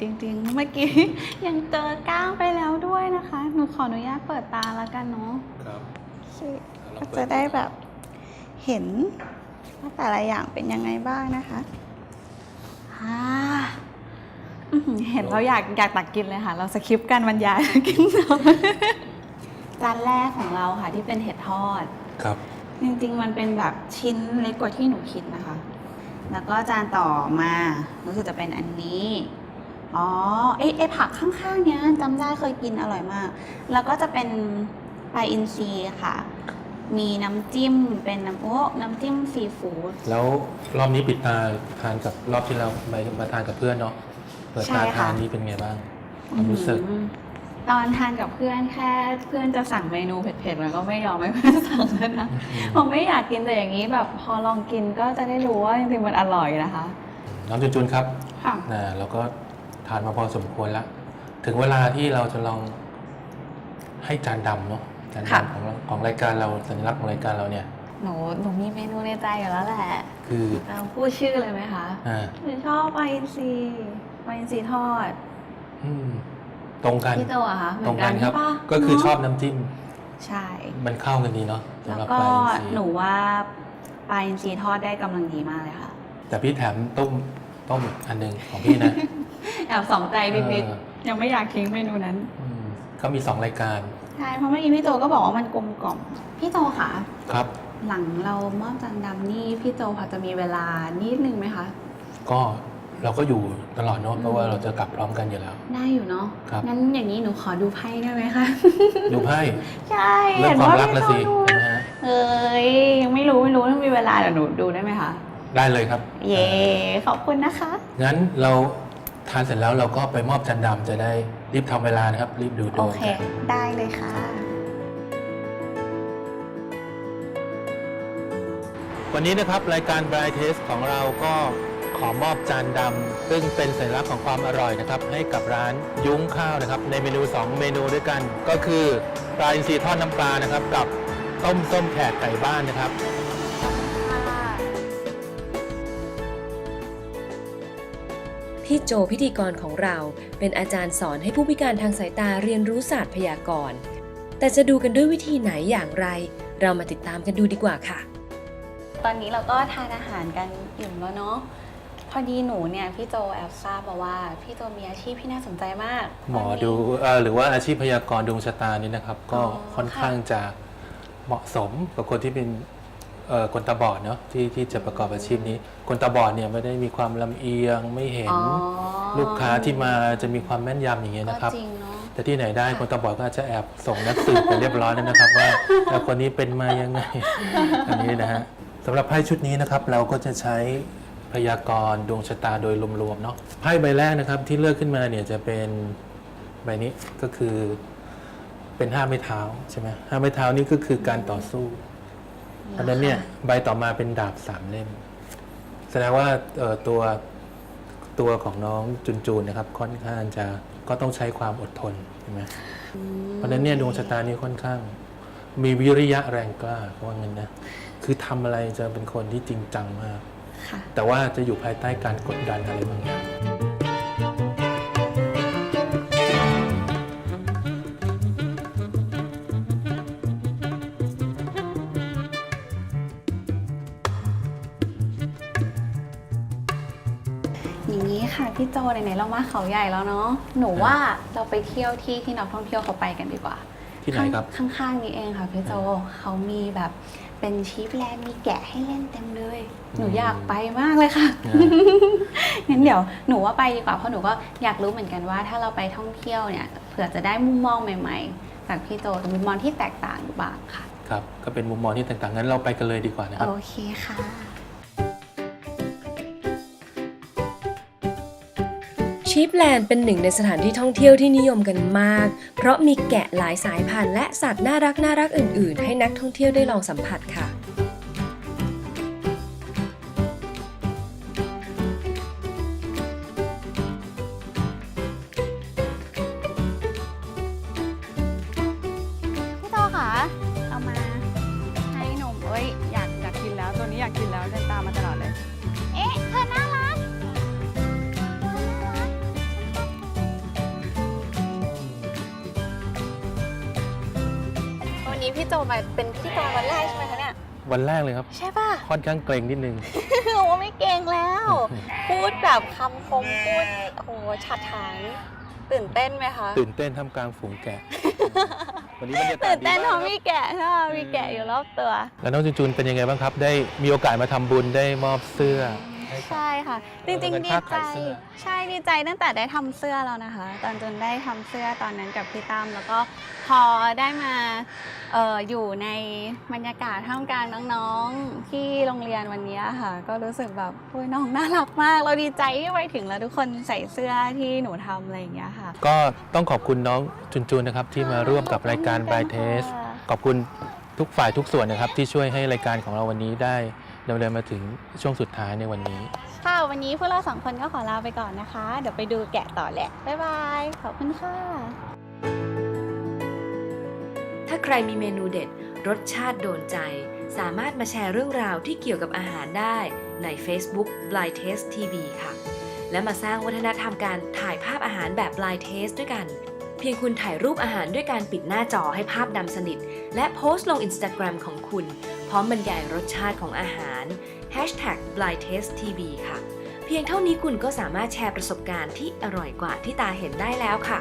จริง ๆ เมื่อกี้ยังเจอก้างไปแล้วด้วยนะคะ หนูขออนุญาตเปิดตาแล้วกันเนาะครับก็จะได้แบบเห็นว่าแต่ละอย่างเป็นยังไงบ้างนะคะอ่าอื้อหือเห็นเราอยากอยากตักกินเลยค่ะ เราสคริปต์การบรรยายกินต่อจานแรกของเราค่ะที่เป็นเห็ดทอด ครับ จริง ๆ มันเป็นแบบชิ้นเล็กกว่าที่หนูคิดนะคะ แล้วก็จานต่อมารู้สึกจะเป็นอันนี้ อ๋อไอ้ไอ้ผักข้างๆเนี้ยจำได้เคยกินอร่อยมาก แล้วก็จะเป็นปลาอินทรีค่ะ มีน้ำจิ้มเป็นน้ำโอ้น้ำจิ้มซีฟู้ด แล้วรอบนี้ปิดตาทานกับรอบที่เราไปมาทานกับเพื่อนเนาะเปิดใช่ตาค่ะ ทานนี้เป็นไงบ้างความรู้สึก อืมตอนทานกับเพื่อนแค่เพื่อนจะสั่งเมนูเผ็ดๆ มันก็ไม่ยอมให้เพื่อนสั่งแล้วนะผมไม่อยากกินแต่อย่างนี้แบบพอลองกินก็จะได้รู้ว่าจริงๆมันอร่อยนะคะน้องจุนจุนครับค่ะ นะเราก็ ทานมาพอสมควรแล้ว ถึงเวลาที่เราจะลองให้จานดำเนาะจานค่ะ ดำของเราของรายการเราสัญลักษณ์ของรายการเราเนี่ย หนูหนูมีเมนูในใจอยู่แล้วแหละคือเราพูดชื่อเลยไหมคะอ่าหนูชอบปลาอินทรีปลาอินทรีทอดอืมตรงกันพี่โตอะคะเหมืตรอนงกักันนครับ ใช่ปะก็คือเนะชอบน้ำจิ้มใช่ มันเข้ากันดีเนาะสำแล้วหรับก็ปลาอินทรีหนูว่าปลาอินทรีทอดได้กำลังดีมากเลยค่ะ แต่พี่แถมต้มต้มอีกอันหนึ่งของพี่นะ แอบสองใจนิดเออๆยังไม่อยากทิ้งเมนูนั้น อืมเขามีสองรายการใช่เพราะเมื่อกี้พี่โจก็บอกว่ามันกลมกล่อมพี่โจค่ะ ครับ หลังเรามอบจานดำนี่พี่โจพอจะมีเวลานิดนึงไหมคะ ก็เราก็อยู่ตลอดเนาะเพราะว่าเราจะกลับพร้อมกันอยู่แล้ว ได้อยู่เนาะครับ งั้นอย่างนี้หนูขอดูไพ่ได้ไหมคะ ดูไพ่ใช่เรื่องความรักละสิเห็นว่าใช่พี่ไหมโจดูฮะเอ้ยยังไม่รู้ไม่รู้ต้องมีเวลาเดี๋ยวหนูดูได้ไหมคะ ได้เลยครับเย้ขอบคุณนะคะ งั้นเรา ทานเสร็จแล้วเราก็ไปมอบจานดำจะได้รีบทำเวลานะครับ รีบดูดโอวงเค กันได้เลยค่ะ วันนี้นะครับรายการ Blind Taste ของเราก็ขอมอบจานดำซึ่งเป็นสัญลักษณ์ของความอร่อยนะครับ ให้กับร้านยุ้งข้าวนะครับ ในเมนู 2 เมนูด้วยกัน ก็คือปลาอินทรีทอดน้ำปลานะครับ กับต้มส้มแขกไก่บ้านนะครับ พี่โจพิธีกรของเรา เป็นอาจารย์สอนให้ผู้พิการทางสายตาเรียนรู้ศาสตร์พยากรณ์ แต่จะดูกันด้วยวิธีไหนอย่างไร เรามาติดตามกันดูดีกว่าค่ะ ตอนนี้เราก็ทานอาหารกันอิ่มแล้วเนาะพอดีหนูเนี่ยพี่โจแอบทราบมาว่า พี่โจมีอาชีพที่น่าสนใจมากหมอดูเอ่อหรือว่าอาชีพพยากรณ์ดวงชะตานี่นะครับ ก็อ๋อค่อนค่ะข้างจะเหมาะสมกับคนที่เป็นเอ่อ คนตาบอดเนาะที่ที่จะประกอบอาชีพนี้ คนตาบอดเนี่ยไม่ได้มีความลำเอียงไม่เห็น อ๋อลูกค้าที่มาจะมีความแม่นยำอย่างเงี้ยก็นะครับจริงเนาะ แต่ที่ไหนได้ค่ะคนตาบอดก็อาจจะแอบส่งนักสืบไปเรียบร้อยแล้วนะครับ ว่าแล้วคนนี้เป็นมายังไง อันนี้นะฮะสำหรับไพ่ชุดนี้นะครับ เราก็จะใช้พยากรณ์ดวงชะตาโดยรวมๆเนาะไพ่ใบแรกนะครับที่เลือกขึ้นมาเนี่ยจะเป็นใบนี้ก็คือเป็นห้าไม้เท้าใช่ไหมห้าไม้เท้านี่ก็คือการต่อสู้ เพราะฉะนั้นเนี่ยใบต่อมาเป็นดาบสามเล่ม แสดงว่าเอ่อตัวตัวของน้องจุนจูนนะครับค่อนข้างจะก็ต้องใช้ความอดทนใช่ไหมเพราะฉะนั้นเนี่ยดวงชะตานี้ค่อนข้าง มีวิริยะแรงกล้าเพราะว่างั้นนะคือทำอะไรจะเป็นคนที่จริงจังมาก ค่ะ แต่ว่าจะอยู่ภายใต้การกดดันอะไรบางอย่าง นี้ค่ะพี่โจไหนๆเรามาเขาใหญ่แล้วเนาะหนูว่าเราไปเที่ยวที่ที่นักท่องเที่ยวเขาไปกันดีกว่าที่ไหนครับ ข้างข้างๆนี้เองค่ะพี่โจเขามีแบบเป็นชีฟแลนด์มีแกะให้เล่นเต็มเลย หนูอืมอยากไปมากเลยค่ะนะงั้นเดี๋ยวหนูว่าไปดีกว่าเพราะหนูก็อยากรู้เหมือนกันว่า ถ้าเราไปท่องเที่ยวเนี่ยเผื่อจะได้มุมมองใหม่ๆ จากพี่โจมุมมองที่แตกต่างอยู่บ้างค่ะ ครับก็เป็นมุมมองที่ต่างๆงั้นเราไปกันเลยดีกว่านะครับโอเคค่ะ ชีฟแลนด์เป็นหนึ่งในสถานที่ท่องเที่ยวที่นิยมกันมาก เพราะมีแกะหลายสายพันธุ์และสัตว์น่ารักน่ารักอื่น ๆ ให้นักท่องเที่ยวได้ลองสัมผัสค่ะ นี้พี่โจมาเป็นพิธีกรวันแรกใช่ไหมคะเนี่ยวันแรกเลยครับ ใช่ป่ะ ค่อนข้างเกรงนิดนึงคือว่าไม่เก่งแล้ว พูดแบบคำคมพูดโอ้โหชัดทางตื่นเต้นไหมคะตื่นเต้นท่ามกลางฝูงแกะ วันนี้บรรยากาศตื่นดีเต้นเพมากราะมีแกะใช่ไหมมีแกะอยู่รอบตัว แล้วน้องจุนจุนเป็นยังไงบ้างครับ ได้มีโอกาสมาทำบุญได้มอบเสื้อ ให้กับ ใช่ค่ะ จริงเออๆดีเป็นใจภาพขายเสื้อ ใช่ดีใจตั้งแต่ได้ทำเสื้อแล้วนะคะ ตอนจนได้ทำเสื้อตอนนั้นกับพี่ตั้มแล้วก็พอได้มาเอออยู่ในบรรยากาศท่ามกลางน้องๆที่โรงเรียนวันนี้ค่ะ ก็รู้สึกแบบโอ้ยน้องน่ารักมาก เราดีใจที่ไปถึงแล้วทุกคนใส่เสื้อที่หนูทำอะไรอย่างเงี้ยค่ะ ก็ต้องขอบคุณน้องจุนจุนนะครับ ที่มาร่วมกับรายการ By Taste ค่ะขอบคุณทุกฝ่ายทุกส่วนนะครับ ที่ช่วยให้รายการของเราวันนี้ได้ ดำเนินมาถึงช่วงสุดท้ายในวันนี้ ค่ะ วันนี้พวกเราสองคนก็ขอลาไปก่อนนะคะ เดี๋ยวไปดูแกะต่อแหละ บ๊ายบาย ขอบคุณค่ะ ถ้าใครมีเมนูเด็ด รสชาติโดนใจ สามารถมาแชร์เรื่องราวที่เกี่ยวกับอาหารได้ใน Facebook Blind Taste TV ค่ะ และมาสร้างวัฒนธรรมการถ่ายภาพอาหารแบบ Blind Taste ด้วยกัน เพียงคุณถ่ายรูปอาหารด้วยการปิดหน้าจอให้ภาพดำสนิท และโพสต์ลง Instagram ของคุณ พร้อมบรรยายรสชาติของอาหาร Hashtag Blind Taste TV ค่ะ เพียงเท่านี้คุณก็สามารถแชร์ประสบการณ์ที่อร่อยกว่าที่ตาเห็นได้แล้วค่ะ